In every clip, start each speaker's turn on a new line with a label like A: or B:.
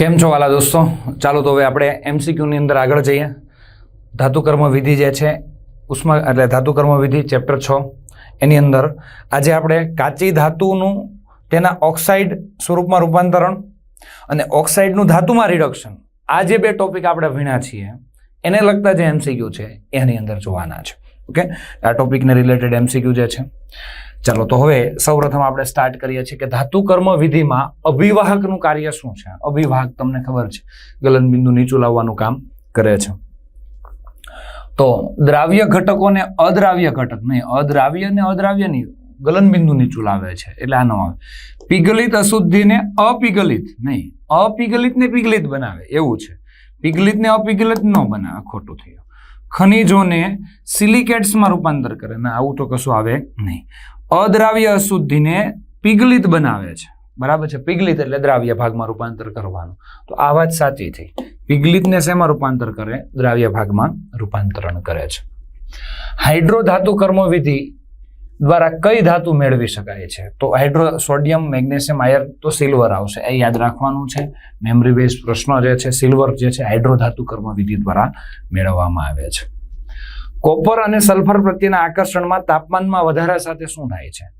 A: કેમ છો વાલા દોસ્તો? ચાલો તો હવે આપણે એમસીક્યુની અંદર આગળ જઈએ. ધાતુકર્મ વિધિ જે છે, ઉષ્મા એટલે ધાતુકર્મ વિધિ ચેપ્ટર છ. એની અંદર આજે આપણે કાચી ધાતુનું તેના ઓક્સાઇડ સ્વરૂપમાં રૂપાંતરણ અને ઓક્સાઇડનું ધાતુમાં રિડક્શન આ જે બે ટોપિક આપણે ભીણા છીએ, એને લગતા જે એમસીક્યુ છે, એની અંદર જોવાના છે. ઓકે આ ટોપિકને રિલેટેડ એમસીક્યુ જે છે ચાલો તો હવે સૌપ્રથમ આપણે સ્ટાર્ટ કરીએ છીએ કે ધાતુ કર્મ વિધિમાં અભિવાહકનું કાર્ય શું છે? અભિવાહક તમને ખબર છે. ગલનબિંદુ નીચું લાવવાનું કામ કરે છે. તો દ્રાવ્ય ઘટકોને અદ્રાવ્ય ઘટક નહીં, અદ્રાવ્ય ને અદ્રાવ્ય નહીં ગલનબિંદુ નીચું લાવે છે. એટલે આનો આવે પિગલિત અશુદ્ધિને અપિગલિત નહીં, અપિગલિત ને પિગલિત બનાવે, એવું છે. પીગલિત ને અપિગલિત ન બનાવે ખોટું થયું ખનિજોને સિલિકેટ્સમાં રૂપાંતર કરે, ના, આવું તો કશું આવે નહીં. અદ્રાવ્ય અશુદ્ધિને પિગલિત બનાવે છે. બરાબર છે? પિગલિત એટલે દ્રાવ્ય ભાગમાં રૂપાંતર કરવાનું. તો આ વાત સાચી થઈ. પિગલિતને શેમાં રૂપાંતર કરે? દ્રાવ્ય ભાગમાં રૂપાંતરણ કરે છે. હાઇડ્રો ધાતુ કર્મવિધિ દ્વારા કઈ ધાતુ મેળવી શકાય છે? તો હાઇડ્રો, સોડિયમ, મેગ્નેશિયમ, આયર તો સિલ્વર આવશે. એ યાદ રાખવાનું છે. મેમરી બેઝ પ્રશ્નો જે છે, સિલ્વર જે છે, હાઇડ્રો ધાતુ કર્મવિધિ દ્વારા મેળવવામાં આવે છે. કોપર અને સલ્ફર પ્રત્યેના આકર્ષણમાં તાપમાનમાં વધારા સાથે શું થાય છે?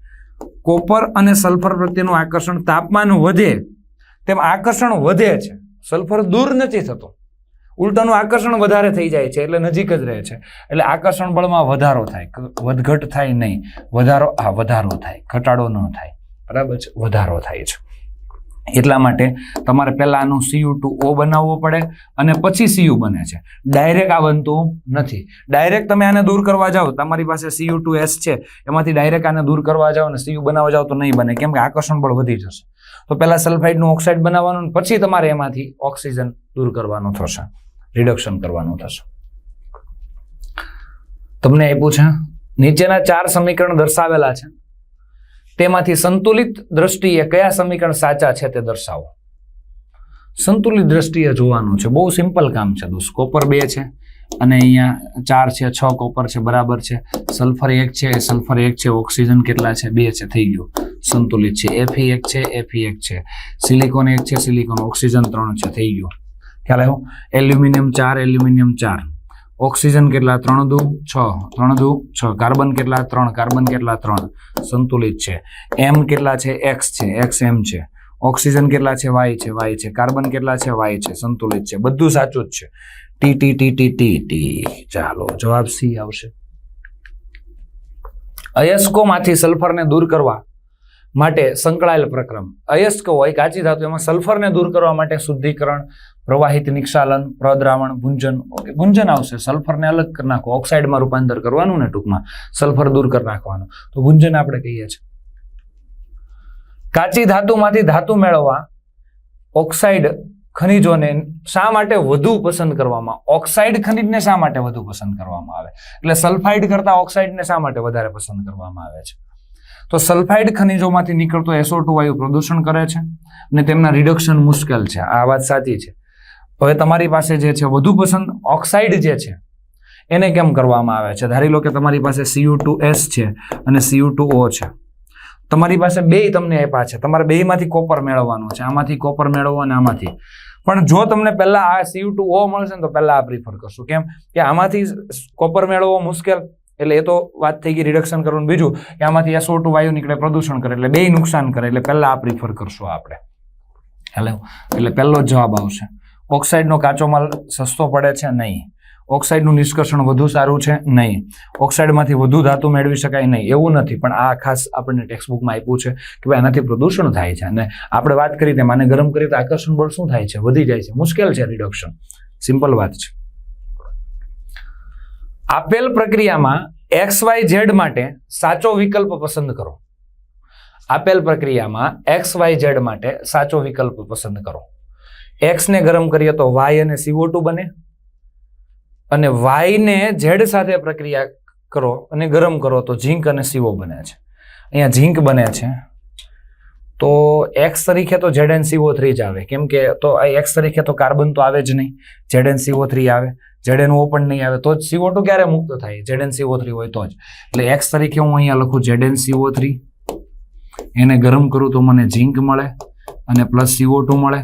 A: કોપર અને સલ્ફર પ્રત્યેનું આકર્ષણ તાપમાન વધે, તેમ આકર્ષણ વધે છે. સલ્ફર દૂર નથી થતો. ઉલટાનું આકર્ષણ વધારે થઈ જાય છે, એટલે નજીક જ રહે છે. એટલે આકર્ષણ બળમાં વધારો થાય વધઘટ થાય નહીં. વધારો, હા, વધારો થાય, ઘટાડો ન થાય. બરાબર છે? વધારો થાય છે. એટલા માટે તમારે પહેલાં આનું સીયુ ટુ ઓ બનાવવો પડે અને પછી સીયુ બને છે. ડાયરેક્ટ આ બનતું નથી. ડાયરેક્ટ તમે આને દૂર કરવા જાઓ, તમારી પાસે સીયુ ટુ એસ છે, એમાંથી ડાયરેક્ટ આને દૂર કરવા જાઓ અને સીયુ બનાવવા જાઓ તો નહીં બને, કેમ કે આકર્ષણ બળ વધી જશે. તો પહેલાં સલ્ફાઇડનું ઓક્સાઇડ બનાવવાનું પછી તમારે એમાંથી ઓક્સિજન દૂર કરવાનું થશે રિડક્શન કરવાનું થશે. તમને આપ્યું છે? નીચેના ચાર સમીકરણ દર્શાવેલા છે. તેમાંથી સંતુલિત દ્રષ્ટિએ કયા સમીકરણ સાચા છે તે દર્શાવો. સંતુલિત દ્રષ્ટિએ જોવાનું છે. બહુ સિમ્પલ કામ છે દોસ્ત. કોપર બે છે અને અહીંયા ચાર છે, છ કોપર છે, બરાબર છે. સલ્ફર એક છે, સલ્ફર એક છે, ઓક્સિજન કેટલા છે? બે છે. થઈ ગયું. સંતુલિત છે. એફી એક છે એફી એક છે. સિલિકોન એક છે, સિલિકોન ઓક્સિજન ત્રણ છે. થઈ ગયું. ખ્યાલ આવ્યો? એલ્યુમિનિયમ ચાર એલ્યુમિનિયમ ચાર. ઓક્સિજન કેટલા? ત્રણ દુ છ. ત્રણ દુ છ. કાર્બન કેટલા? ત્રણ. કાર્બન કેટલા? ત્રણ. સંતુલિત છે. એમ કેટલા છે? એક્સ છે. એક્સ એમ છે. ઓક્સિજન કેટલા છે? વાય છે. વાય છે. કાર્બન કેટલા છે? વાય છે. સંતુલિત છે. બધું સાચું જ છે. T T T T T T ચાલો, જવાબ સી આવશે. અયસ્કોમાંથી સલ્ફરને દૂર કરવા માટે સંકળાયેલ પ્રક્રમ. અયસ્ક હોય, કાચી ધાતુ, એમાં સલ્ફરને દૂર કરવા માટે શુદ્ધિકરણ પ્રવાહિત નિક્ષાલન, પ્રદ્રાવણ ગુંજન ઓકે ગુંજન આવશે. સલ્ફરને અલગ કરી નાખો. ઓક્સાઇડમાં રૂપાંતર કરવાનું ને ટૂંકમાં સલ્ફર દૂર કરી નાખવાનું. તો ગુંજન આપણે કહીએ છીએ. કાચી ધાતુમાંથી ધાતુ મેળવવા ઓક્સાઇડ ખનિજોને શા માટે વધુ પસંદ કરવામાં ઓક્સાઇડ ખનિજને શા માટે વધુ પસંદ કરવામાં આવે? એટલે સલ્ફાઇડ કરતા ઓક્સાઇડને શા માટે વધારે પસંદ કરવામાં આવે છે? તો સલ્ફાઇડ ખનિજોમાંથી નીકળતો એસો વાયુ પ્રદૂષણ કરે છે અને તેમના રિડક્શન મુશ્કેલ છે. આ વાત સાચી છે. હવે તમારી પાસે જે છે વધુ પસંદ ઓક્સાઇડ જે છે, એને કેમ કરવામાં આવે છે? ધારી લો કે તમારી પાસે સીયુ ટુ એસ છે અને સીયુ ટુ ઓ છે. તમારી પાસે બે તમને આપ્યા છે. તમારે બેમાંથી કોપર મેળવવાનું છે. આમાંથી કોપર મેળવવો અને આમાંથી. પણ જો તમને પહેલા આ સીયુ ટુ ઓ મળશે ને તો પહેલા આ પ્રિફર કરશું. કેમ કે આમાંથી કોપર મેળવવો મુશ્કેલ. એટલે એ તો વાત થઈ ગઈ રિડક્શન કરવાનું. બીજું કે આમાંથી એસો ટુ વાયુ નીકળે, પ્રદૂષણ કરે. એટલે બે નુકસાન કરે. એટલે પહેલા આ પ્રિફર કરશું આપણે. હેલો એટલે પહેલો જ જવાબ આવશે. ઓક્સાઇડનો કાચો માલ સસ્તો પડે છે નહીં. ઓક્સાઇડનું નિષ્કર્ષણ વધુ સારું છે નહીં. ઓક્સાઇડમાંથી વધુ ધાતુ મેળવી શકાય નહીં. એવું નથી, પણ આ ખાસ આપણને ટેક્સ્ટબુકમાં આપ્યું છે કે ભાઈ આનાથી પ્રદૂષણ થાય છે. અને આપણે વાત કરી તેમ આને ગરમ કરી તો આકર્ષણ બળ શું થાય છે? વધી જાય છે. મુશ્કેલ છે રિડક્શન સિમ્પલ વાત છે. આપેલ પ્રક્રિયામાં એક્સ વાય ઝેડ માટે સાચો વિકલ્પ પસંદ કરો. આપેલ પ્રક્રિયામાં એક્સ વાય ઝેડ માટે સાચો વિકલ્પ પસંદ કરો. એક્સને ગરમ કરીએ તો વાય અને સીઓ ટુ બને. અને વાયને ઝેડ સાથે પ્રક્રિયા કરો અને ગરમ કરો તો ઝીંક અને સીઓ બને છે. અહીંયા ઝીંક બને છે. તો એક્સ તરીકે તો ઝેડ એન સીઓ થ્રી જ આવે. કેમ કે તો આ એક્સ તરીકે તો કાર્બન તો આવે જ નહીં. ઝેડ એન સીઓ થ્રી આવે. ઝેડ એન ઓ પણ નહીં આવે. તો જ સીઓ ટુ ક્યારે મુક્ત થાય? ઝેડ એન સીઓ થ્રી હોય તો જ. એટલે એક્સ તરીકે હું અહીંયા લખું ઝેડ એન સીઓ થ્રી એને ગરમ કરું તો મને ઝીંક મળે અને પ્લસ સીઓ ટુ મળે.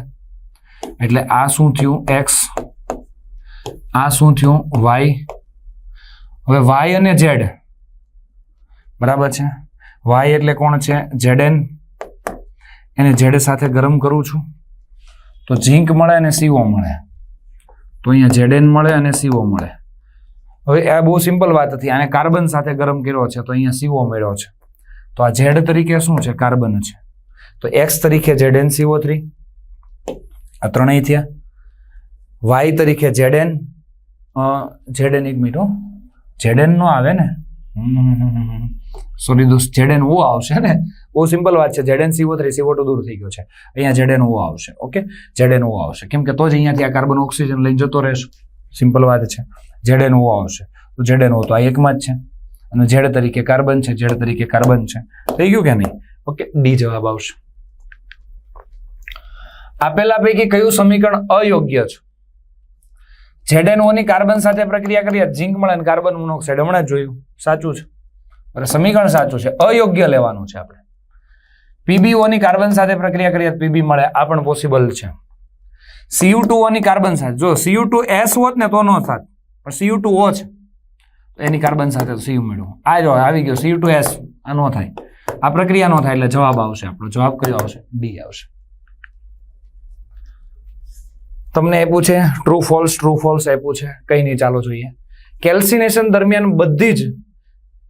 A: એટલે આ શું થયું? એક્સ આ શું થયું? વાય હવે વાય અને ઝેડ બરાબર છે? વાય એટલે કોણ છે? ઝેડએન એને ઝેડ સાથે ગરમ કરું છું. તો ઝીંક મળે અને સીઓ મળે. તો અહીંયા ઝેડએન મળે અને સીઓ મળે. હવે આ બહુ સિમ્પલ વાત હતી. આને કાર્બન સાથે ગરમ કર્યો છે, તો અહીંયા સીઓ મળ્યો છે. તો આ ઝેડ તરીકે શું છે? કાર્બન છે. તો એક્સ તરીકે ઝેડએન સીઓ થ્રી આ ત્રણેય થયા. વાય તરીકે જેડેન જેડેન એક મિનિટ જેડેન નો આવે ને? સોરી દોસ્ત જેડેન ઓ આવશે ને? બહુ સિમ્પલ વાત છે. Z N CO three CO two દૂર થઈ ગયો છે. અહીંયા જેડેન ઓ આવશે, ઓકે? જેડેન ઓ આવશે. કેમ કે તો જ અહીંયાથી આ કાર્બન ઓક્સિજન લઈને જતો રહેશે. સિમ્પલ વાત છે. જેડેન ઓ આવશે. તો જેડેન ઓ તો આ એકમાં જ છે. અને જેડ તરીકે કાર્બન છે જેડ તરીકે કાર્બન છે. થઈ ગયું કે નહીં? ઓકે? ડી જવાબ આવશે. આપેલા પૈકી કયું સમીકરણ અયોગ્ય છે? ઝેડએનઓ ની કાર્બન સાથે પ્રક્રિયા કરીએ, ઝીંક મળે અને કાર્બન મોનોક્સાઇડ. હમણાં જોયું. સાચું છે. એટલે સમીકરણ સાચું છે. અયોગ્ય લેવાનું છે આપણે. પીબીઓની કાર્બન સાથે પ્રક્રિયા કરીએ પીબી મળે. આ પણ પોસિબલ છે. સીયુ ટુ ની કાર્બન સાથે. જો સીયુ ટુ એસ હોત ને તો નો થાત. પણ સીયુ ટુ ઓ છે. એની કાર્બન સાથે સીયુ મળ્યું આ જો આવી ગયો. CU two S. આ નો થાય. આ પ્રક્રિયા નો થાય એટલે જવાબ આવશે આપણો. જવાબ કયો આવશે? ડી આવશે. તમને આપ્યું છે? ટ્રુ ફોલ્સ ટ્રુ ફોલ્સ આપ્યું છે. કંઈ નહીં, ચાલો જોઈએ. કેલ્સિનેશન દરમિયાન બધી જ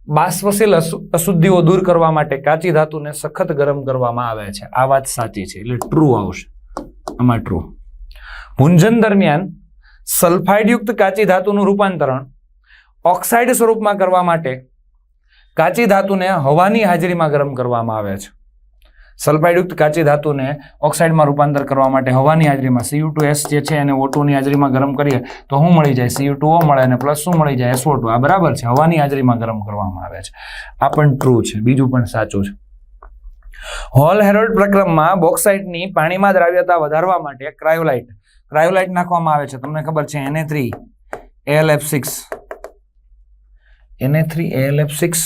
A: બાષ્પશીલ અશુ- અશુદ્ધિઓ દૂર કરવા માટે કાચી ધાતુને સખત ગરમ કરવામાં આવે છે. આ વાત સાચી છે, એટલે ટ્રુ આવશે. આમાં ટ્રુ ભૂંજન દરમિયાન સલ્ફાઇડયુક્ત કાચી ધાતુનું રૂપાંતરણ ઓક્સાઇડ સ્વરૂપમાં કરવા માટે કાચી ધાતુને હવાની હાજરીમાં ગરમ કરવામાં આવે છે. સલ્ફાઇડયુક્ત કાચી ધાતુને ઓક્સાઇડમાં રૂપાંતર કરવા માટે હવાની હાજરીમાં સીયુ ટુ એસ જે છે એને ઓટુની હાજરીમાં ગરમ કરીએ તો શું મળી જાય સીયુ ટુ ઓ મળે અને પ્લસ શું મળી જાય એસઓ ટુ આ બરાબર છે, હવાની હાજરીમાં ગરમ કરવામાં આવે છે. આ પણ ટ્રુ છે, બીજું પણ સાચું છે. હોલ હેરોલ્ડ પ્રક્રમમાં બોક્સાઇટની પાણીમાં દ્રાવ્યતા વધારવા માટે ક્રાયોલાઇટ. ક્રાયોલાઇટ નાખવામાં આવે છે, તમને ખબર છે એને થ્રી એલ એફ સિક્સ એને થ્રી એલ એફ સિક્સ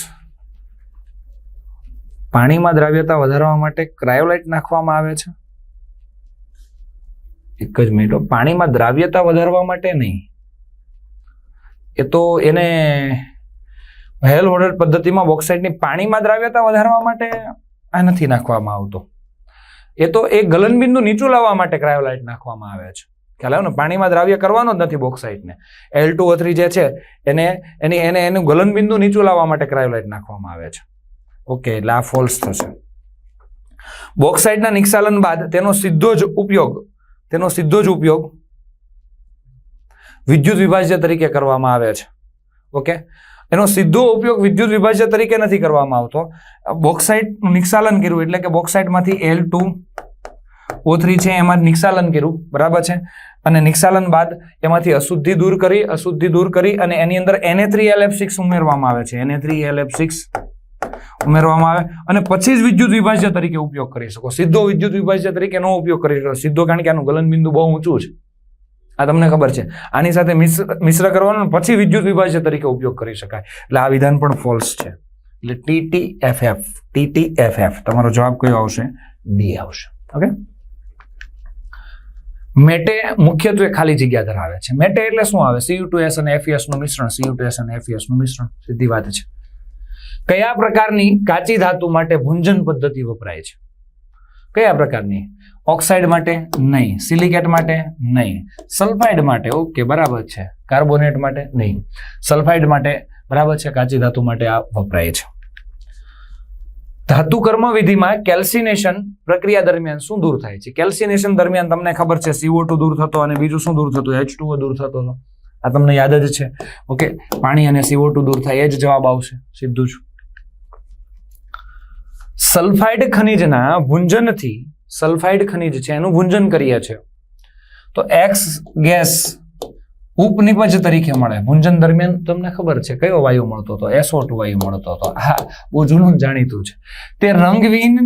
A: પાણીમાં દ્રાવ્યતા વધારવા માટે ક્રાયોલાઇટ નાખવામાં આવે છે? એક જ મિનિટ પાણીમાં દ્રાવ્યતા વધારવા માટે નહીં. એ તો એને હેલ હોલ્ડર પદ્ધતિમાં બોક્સાઇટની પાણીમાં દ્રાવ્યતા વધારવા માટે આ નથી નાખવામાં આવતો. એ તો એ ગલનબિંદુ નીચું લાવવા માટે ક્રાયોલાઇટ નાખવામાં આવે છે. ખ્યાલ આવ્યો ને? પાણીમાં દ્રાવ્ય કરવાનો જ નથી બોક્સાઇટને એલ ટુ જે છે, એને, એની, એને, એનું ગલનબિંદુ નીચું લાવવા માટે ક્રાયોલાઇટ નાખવામાં આવે છે. ઓકે, એટલે આ ફોલ્સ થશે. બોક્સાઇટના નિક્ષાલન બાદ તેનો સીધો જ ઉપયોગ, તેનો સીધો જ ઉપયોગ વિદ્યુત વિભાજ્ય તરીકે કરવામાં આવે છે. ઓકે? એનો સીધો ઉપયોગ વિદ્યુત વિભાજ્ય તરીકે નથી કરવામાં આવતો. બોક્સાઇટનું નિક્ષાલન કર્યું એટલે કે બોક્સાઇટમાંથી એલ ટુ ઓ થ્રી છે, એમાં નિક્ષાલન કર્યું. બરાબર છે? અને નિક્ષાલન બાદ એમાંથી અશુદ્ધિ દૂર કરી, અશુદ્ધિ દૂર કરી અને એની અંદર એને થ્રી એલ એફ સિક્સ ઉમેરવામાં આવે છે. એને થ્રી એલ એફ સિક્સ ઉમેરવામાં આવે અને પછી જ વિદ્યુત વિભાજ્ય તરીકે ઉપયોગ કરી શકો. સીધો વિદ્યુત વિભાજ્ય તરીકે નો ઉપયોગ કરી શકો. સીધો કારણ કે આનું ગલનબિંદુ બહુ ઊંચું છે. આ તમને ખબર છે. આની સાથે મિશ્ર મિશ્ર કરવાનો પછી વિદ્યુત વિભાજ્ય તરીકે ઉપયોગ કરી શકાય. એટલે આ વિધાન પણ ફોલ્સ છે. એટલે T T F F TT F F તમારો જવાબ કયો આવશે? ડી આવશે. ઓકે? મેટે મુખ્યત્વે ખાલી જગ્યા ધરાવે છે. મેટે એટલે શું આવે? સીયુ ટુ એસ અને એફઈએસનું મિશ્રણ. સીયુ ટુ એસ અને એફઈએસનું મિશ્રણ. સીધી વાત છે. કયા પ્રકારની કાચી ધાતુ માટે ભુંજન પદ્ધતિ વપરાય છે? કયા પ્રકારની? ઓક્સાઇડ માટે નહીં, સિલિકેટ માટે નહીં, સલ્ફાઇડ માટે, ઓકે, બરાબર છે. કાર્બોનેટ માટે નહીં. સલ્ફાઇડ માટે બરાબર છે, કાચી ધાતુ માટે આ વપરાય છે. ધાતુ કર્મ વિધિમાં કેલ્સિનેશન પ્રક્રિયા દરમિયાન શું દૂર થાય છે? કેલ્સિનેશન દરમિયાન તમને ખબર છે સીઓ ટુ દૂર થતો અને બીજું શું દૂર થતું? એચ ટુ દૂર થતો. આ તમને યાદ જ છે. ઓકે, પાણી અને સીઓ ટુ દૂર થાય, એ જ જવાબ આવશે, સીધું જ. સલ્ફાઇડ ખનિજના ભુંજનથી સલ્ફાઇડ ખનિજ છે, એનું ભુંજન કરીએ છીએ. તો એક્સ ગેસ ઉપનિપજ તરીકે મળે. ભુંજન દરમિયાન તમને ખબર છે, કયો વાયુ મળતો હતો? એસો ટુ વાયુ મળતો હતો. હા, બહુ જૂનું જાણીતું છે. તે રંગવિહીન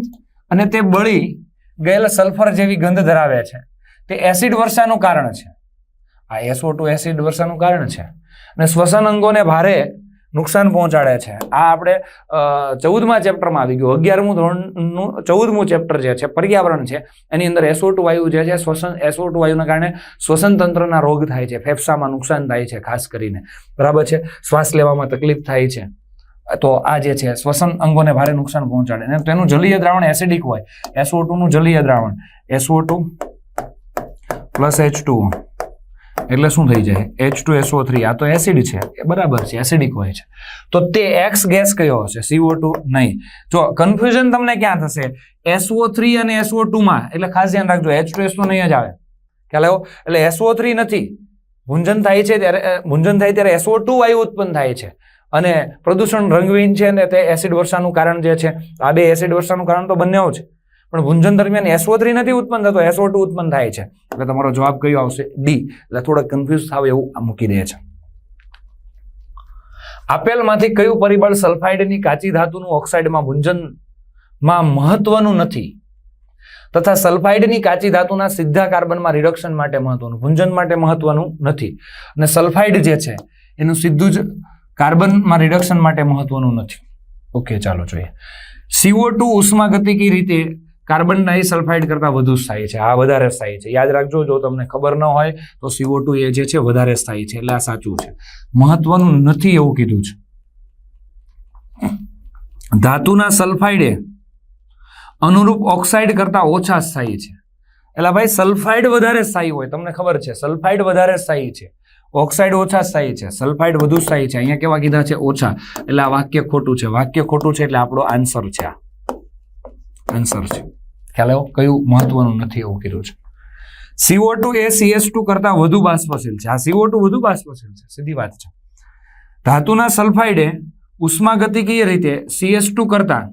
A: અને તે બળી ગયેલ સલ્ફર જેવી ગંધ ધરાવે છે. તે એસિડ વર્ષાનું કારણ છે. આ એસો ટુ એસિડ વર્ષાનું કારણ છે. અને શ્વસન અંગોને ભારે નુકસાન પહોંચાડે છે. આ આપણે ચૌદમાં ચેપ્ટરમાં આવી ગયું. અગિયારમું ધોરણનું, ચૌદમું ચેપ્ટર જે છે, પર્યાવરણ છે, એની અંદર એસોટ વાયુ જે છે, શ્વસન એસઓ ટુ વાયુના કારણે શ્વસન તંત્રના રોગ થાય છે, ફેફસામાં નુકસાન થાય છે, ખાસ કરીને. બરાબર છે? શ્વાસ લેવામાં તકલીફ થાય છે. તો આ જે છે, શ્વસન અંગોને ભારે નુકસાન પહોંચાડે અને તેનું જલીય દ્રાવણ એસિડિક હોય. એસઓ ટુનું જલીય દ્રાવણ. SO two plus H two. એટલે શું થઈ જાય? એચ ટુ એસઓ થ્રી આ તો એસિડ છે. એ બરાબર છે એસિડિક હોય છે. તો તે એક્સ ગેસ કયો હશે? સીઓ ટુ નહીં. જો કન્ફ્યુઝન તમને ક્યાં થશે? એસઓ થ્રી અને એસઓ ટુમાં એટલે ખાસ ધ્યાન રાખજો એચ ટુ એસ તો નહીં જ આવે. ખ્યાલ આવ્યો? એટલે એસઓ થ્રી નથી. ભૂંજન થાય છે ત્યારે મુંજન થાય ત્યારે એસઓ ટુ વાયુ ઉત્પન્ન થાય છે. અને પ્રદૂષણ રંગહીન છે ને તે એસિડ વર્ષાનું કારણ જે છે. આ બે એસિડ વર્ષાનું કારણ તો બંને છે. પણ ભૂંજન દરમિયાન એસઓ નથી ઉત્પન્ન થતો એસઓ ટુ ઉત્પન્ન થાય છે. એટલે તમારો જવાબ કયો આવશે? ડી એટલે થોડા કન્ફ્યુઝ થાવ એવું આ મૂકી દે છે. આપેલમાંથી કયું પરિબળ સલ્ફાઇડની કાચી ધાતુનું ઓક્સાઇડમાં ભૂંજનમાં મહત્વનું નથી? તથા સલ્ફાઇડની કાચી ધાતુના સીધા કાર્બનમાં રિડક્શન માટે મહત્વનું, ભૂંજન માટે મહત્વનું નથી. અને સલ્ફાઇડ જે છે, એનું સીધું જ કાર્બનમાં રિડક્શન માટે મહત્વનું નથી. ઓકે ચાલો જોઈએ. સીઓ ટુ ઉષ્માગતિકી રીતે કાર્બન ડાયસલ્ફાઇડ કરતાં વધુ સ્થાયી છે. આ વધારે સ્થાયી છે. યાદ રાખજો, જો તમને ખબર ન હોય, તો સીઓ ટુ એ જે છે, વધારે સ્થાયી છે. એટલે આ સાચું છે. મહત્વનું નથી એવું કીધું છે. ધાતુના સલ્ફાઇડે અનુરૂપ ઓક્સાઇડ કરતાં ઓછા સ્થાયી છે. એટલે ભાઈ, સલ્ફાઇડ વધારે સ્થાયી હોય, તમને ખબર છે. સલ્ફાઇડ વધારે સ્થાયી છે. ઓક્સાઇડ ઓછા સ્થાયી છે. સલ્ફાઇડ વધુ સ્થાયી છે. અહીંયા કેવા કીધા છે? ઓછા. એટલે આ વાક્ય ખોટું છે. વાક્ય ખોટું છે એટલે આપણો આન્સર છે આ. આન્સર છે. ખ્યાલ આવ્યો? કયું મહત્વનું નથી એવું કીધું છે. સીઓ ટુ એ સીએસ ટુ કરતાં વધુ બાષ્પશીલ છે. આ સીઓ ટુ વધુ બાષ્પશીલ છે. સીધી વાત છે. ધાતુના સલ્ફાઇડે ઉષ્માગતિકીય રીતે સીએસ ટુ કરતાં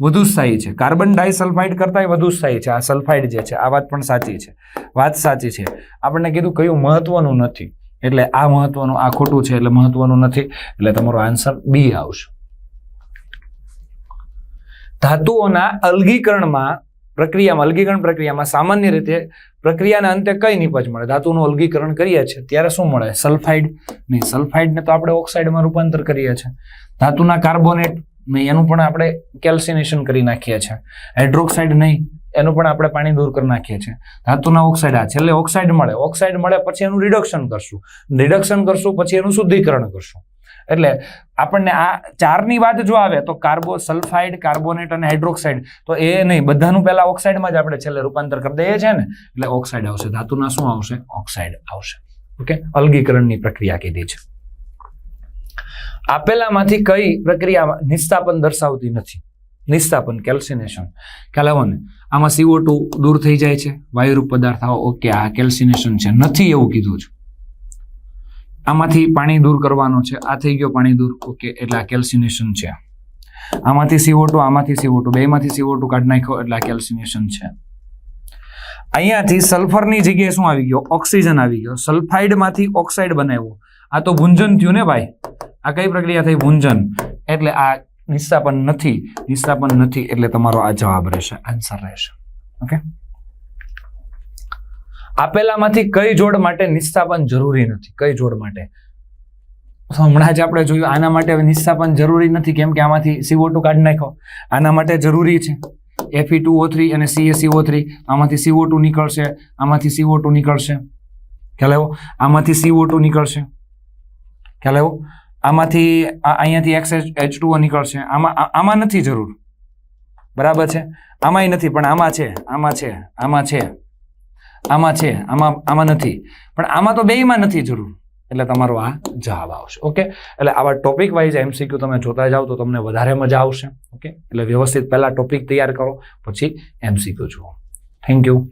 A: વધુ સ્થાયી છે. કાર્બન ડાયસલ્ફાઇડ કરતાં વધુ સ્થાયી છે. આ સલ્ફાઇડ જે છે, આ વાત પણ સાચી છે. વાત સાચી છે. આપણને કીધું કયું મહત્વનું નથી. એટલે આ મહત્વનું આ ખોટું છે, એટલે મહત્વનું નથી. એટલે તમારો આન્સર બી આવશે. ધાતુઓના અલગીકરણમાં પ્રક્રિયામાં, અલગીકરણ પ્રક્રિયામાં સામાન્ય રીતે પ્રક્રિયાના અંતે કઈ નિપજ મળે? ધાતુનું અલગીકરણ કરીએ છીએ, ત્યારે શું મળે? સલ્ફાઇડ. નહીં, સલ્ફાઇડને તો આપણે ઓક્સાઇડમાં રૂપાંતર કરીએ છીએ. ધાતુના કાર્બોનેટ, નહીં, એનું પણ આપણે કેલ્સિનેશન કરી નાખીએ છીએ. હાઇડ્રોક્સાઇડ નહીં, એનું પણ આપણે પાણી દૂર કરી નાખીએ છીએ. ધાતુના ઓક્સાઇડ, આ છેલ્લે ઓક્સાઇડ મળે. ઓક્સાઇડ મળે પછી એનું રિડક્શન કરશું. રિડક્શન કરશું, પછી એનું શુદ્ધિકરણ કરશું. એટલે આપણને આ ચારની વાત જો આવે તો કાર્બો સલ્ફાઇડ કાર્બોનેટ અને હાઇડ્રોક્સાઇડ, તો એ નહીં, બધાનું પહેલા ઓક્સાઇડમાં જ આપણે છેલ્લે રૂપાંતર કરી દઈએ છીએ ને. એટલે ઓક્સાઇડ આવશે. ધાતુના શું આવશે? ઓક્સાઇડ આવશે. ઓકે? અલગીકરણની પ્રક્રિયા કીધી છે. આપેલામાંથી કઈ પ્રક્રિયામાં નિસ્તાપન દર્શાવતી નથી? નિસ્તાપન કેલ્સિનેશન. ખ્યાલ આવો ને? આમાં સીઓ ટુ દૂર થઈ જાય છે. વાયુરૂપ પદાર્થ આવો ઓકે, આ કેલ્સિનેશન છે. નથી એવું કીધું છે. આમાંથી પાણી દૂર કરવાનું છે. આ થઈ ગયો પાણી દૂર. ઓકે, એટલે આ કેલ્સિનેશન છે. આમાંથી સીઓ આમાંથી સીઓ બેમાંથી સીઓ ટુ કાઢી નાખ્યો, એટલે આ કેલ્સિનેશન છે. અહીંયાથી સલ્ફરની જગ્યાએ શું આવી ગયો? ઓક્સિજન આવી ગયો. સલ્ફાઇડમાંથી ઓક્સાઇડ બનાવ્યો. આ તો ભૂંજન થયું ને ભાઈ? આ કઈ પ્રક્રિયા થઈ? ભૂંજન. એટલે આ નિસ્તાપન નથી. નિસ્તાપન નથી, એટલે તમારો આ જવાબ રહેશે. આન્સર રહેશે. ઓકે આપેલામાંથી કઈ જોડ માટે નિસ્થાપન જરૂરી નથી? કઈ જોડ માટે? હમણાં જ આપણે જોયું, આના માટે હવે નિસ્તાપન જરૂરી નથી, કેમ કે આમાંથી સીઓ ટુ કાઢી નાખો આના માટે જરૂરી છે. એફઈ ટુ ઓ થ્રી અને સીએસીઓ થ્રી આમાંથી સીઓ ટુ નીકળશે, આમાંથી સીઓ ટુ નીકળશે. ખ્યાલ આવ્યો? આમાંથી સીઓ ટુ નીકળશે. ખ્યાલ આવ્યો? આમાંથી અહીંયાથી એક્સ એચ ટુ નીકળશે. આમાં આમાં નથી જરૂર. બરાબર છે? આમાંય નથી, પણ આમાં છે આમાં છે આમાં છે. આમાં છે, આમાં આમાં નથી. પણ આમાં તો બેયમાં નથી જરૂર. એટલે તમારો આ જવાબ આવશે, ઓકે? એટલે આવા ટોપિક વાઇઝ એમસીક્યુ તમે જોતા જાઓ તો તમને વધારે મજા આવશે, ઓકે? એટલે વ્યવસ્થિત પહેલાં ટોપિક તૈયાર કરો, પછી એમસીક્યુ જુઓ. Thank you